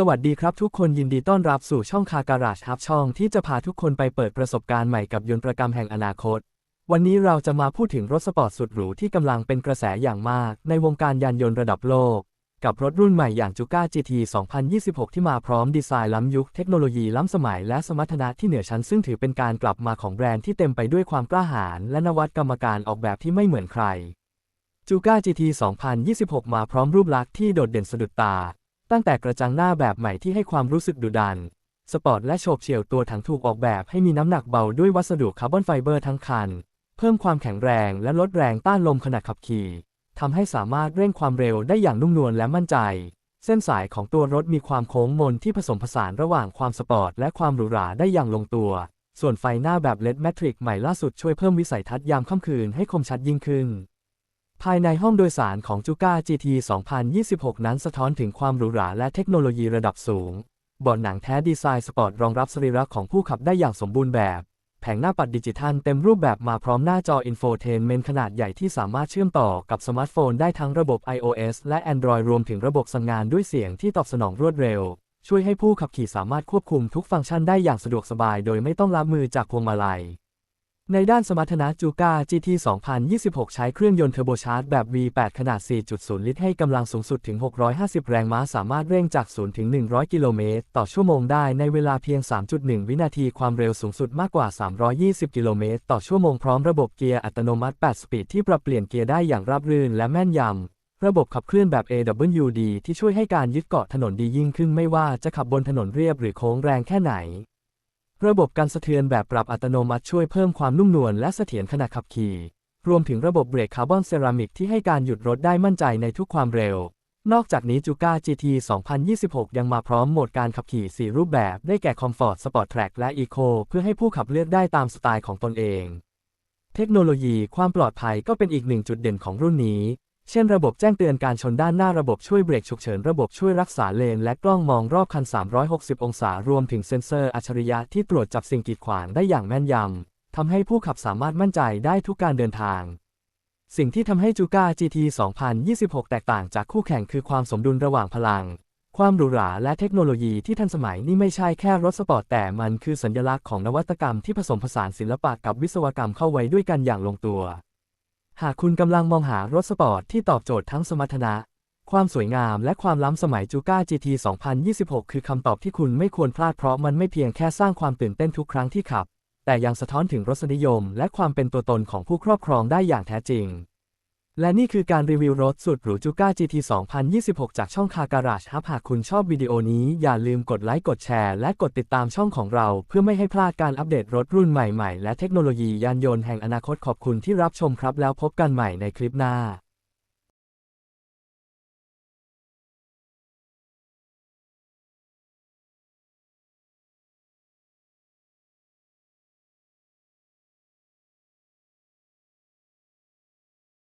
สวัสดีครับทุกคนยินดีต้อนรับสู่ช่องคาการาชฮับช่องที่จะพาทุกคนไปเปิดประสบการณ์ใหม่กับยนตรกรรมแห่งอนาคต วันนี้เราจะมาพูดถึงรถสปอร์ตสุดหรูที่กำลังเป็นกระแสอย่างมากในวงการยานยนต์ระดับโลก กับรถรุ่นใหม่อย่างจูก้า GT 2026 ที่มาพร้อมดีไซน์ล้ำยุคเทคโนโลยีล้ำสมัยและสมรรถนะที่เหนือชั้นซึ่งถือเป็นการกลับมาของแบรนด์ที่เต็มไปด้วยความกล้าหาญและนวัตกรรมการออกแบบที่ไม่เหมือนใครจูก้า GT 2026 มาพร้อมรูปลักษณ์ที่โดดเด่นสะดุดตา ตั้งแต่กระจังหน้าแบบใหม่ที่ให้ความรู้สึกดุดัน สปอร์ตและโฉบเฉี่ยวตัวถังถูกออกแบบให้มีน้ำหนักเบาด้วยวัสดุคาร์บอนไฟเบอร์ทั้งคัน เพิ่มความแข็งแรงและลดแรงต้านลมขณะขับขี่ทำให้สามารถเร่งความเร็วได้อย่างนุ่มนวลและมั่นใจ เส้นสายของตัวรถมีความโค้งมนที่ผสมผสานระหว่างความสปอร์ตและความหรูหราได้อย่างลงตัว ส่วนไฟหน้าแบบเลดแมทริกใหม่ล่าสุดช่วยเพิ่มวิสัยทัศน์ยามค่ำคืนให้คมชัดยิ่งขึ้น ภายในห้องโดยสารของจูก้า GT 2026 นั้นสะท้อนถึงความหรูหราและเทคโนโลยีระดับสูงบาะหนังแท้ดีไซน์สปอร์ตรองรับสรีระของผู้ขับได้อย่างสมบูรณ์แบบ แผงหน้าปัดดิจิทัลเต็มรูปแบบมาพร้อมหน้าจออินโฟเทนเมนต์ขนาดใหญ่ที่สามารถเชื่อมต่อกับสมาร์ทโฟนได้ทั้งระบบ iOS และ Android รวมถึงระบบสั่งงานด้วยเสียงที่ตอบสนองรวดเร็ว ช่วยให้ผู้ขับขี่สามารถควบคุมทุกฟังก์ชันได้อย่างสะดวกสบาย โดยไม่ต้องล้ามือจากพวงมาลัย ในด้านสมรรถนะจูก้า GT 2026 ใช้เครื่องยนต์เทอร์โบชาร์จแบบ V8 ขนาด 4.0 ลิตรให้กำลังสูงสุดถึง 650 แรงม้า สามารถเร่งจาก 0 ถึง 100 กิโลเมตร ต่อชั่วโมงได้ในเวลาเพียง 3.1 วินาที ความเร็วสูงสุดมากกว่า 320 กิโลเมตร ต่อชั่วโมง พร้อมระบบเกียร์อัตโนมัติ 8 สปีดที่ปรับเปลี่ยนเกียร์ได้อย่างราบรื่นและแม่นยำระบบขับเคลื่อนแบบ AWD ที่ช่วยให้การยึดเกาะถนนดียิ่งขึ้นไม่ว่าจะขับบนถนนเรียบหรือโค้งแรงแค่ไหน ระบบการสะเทือนแบบปรับอัตโนมัติช่วยเพิ่มความนุ่มนวลและเสถียรขณะขับขี่ รวมถึงระบบเบรกคาร์บอนเซรามิกที่ให้การหยุดรถได้มั่นใจในทุกความเร็ว นอกจากนี้จูก้า GT 2026 ยังมาพร้อมโหมดการขับขี่ 4 รูปแบบ ได้แก่ Comfort Sport Track และ Eco เพื่อให้ผู้ขับเลือกได้ตามสไตล์ของตนเอง เทคโนโลยีความปลอดภัยก็เป็นอีกหนึ่งจุดเด่นของรุ่นนี้ เช่นระบบแจ้งเตือนการชนด้านหน้าระบบช่วยเบรกฉุกเฉิน ระบบช่วยรักษาเลน และกล้องมองรอบคัน 360 องศารวมถึงเซ็นเซอร์อัจฉริยะที่ตรวจจับสิ่งกีดขวางได้อย่างแม่นยำทำให้ผู้ขับสามารถมั่นใจได้ทุกการเดินทาง สิ่งที่ทำให้จูกา GT 2026 แตกต่างจากคู่แข่งคือความสมดุลระหว่างพลัง ความหรูหราและเทคโนโลยีที่ทันสมัยนี่ไม่ใช่แค่รถสปอร์ตแต่มันคือสัญลักษณ์ของนวัตกรรมที่ผสมผสานศิลปะกับวิศวกรรมเข้าไว้ด้วยกันอย่างลงตัว หากคุณกำลังมองหารถสปอร์ตที่ตอบโจทย์ทั้งสมรรถนะ ความสวยงามและความล้ำสมัยจูก้า GT 2026 คือคำตอบที่คุณไม่ควรพลาดเพราะมันไม่เพียงแค่สร้างความตื่นเต้นทุกครั้งที่ขับ แต่ยังสะท้อนถึงรสนิยม และความเป็นตัวตนของผู้ครอบครองได้อย่างแท้จริง และนี่คือการรีวิวรถสุดหรูจูก้า GT 2026 จากช่องคาการาชฮับหากคุณชอบวิดีโอนี้อย่าลืมกดไลค์กดแชร์และกดติดตามช่องของเรา เพื่อไม่ให้พลาดการอัปเดตรถรุ่นใหม่ๆ และเทคโนโลยียานยนต์แห่งอนาคตขอบคุณที่รับชมครับแล้วพบกันใหม่ในคลิปหน้า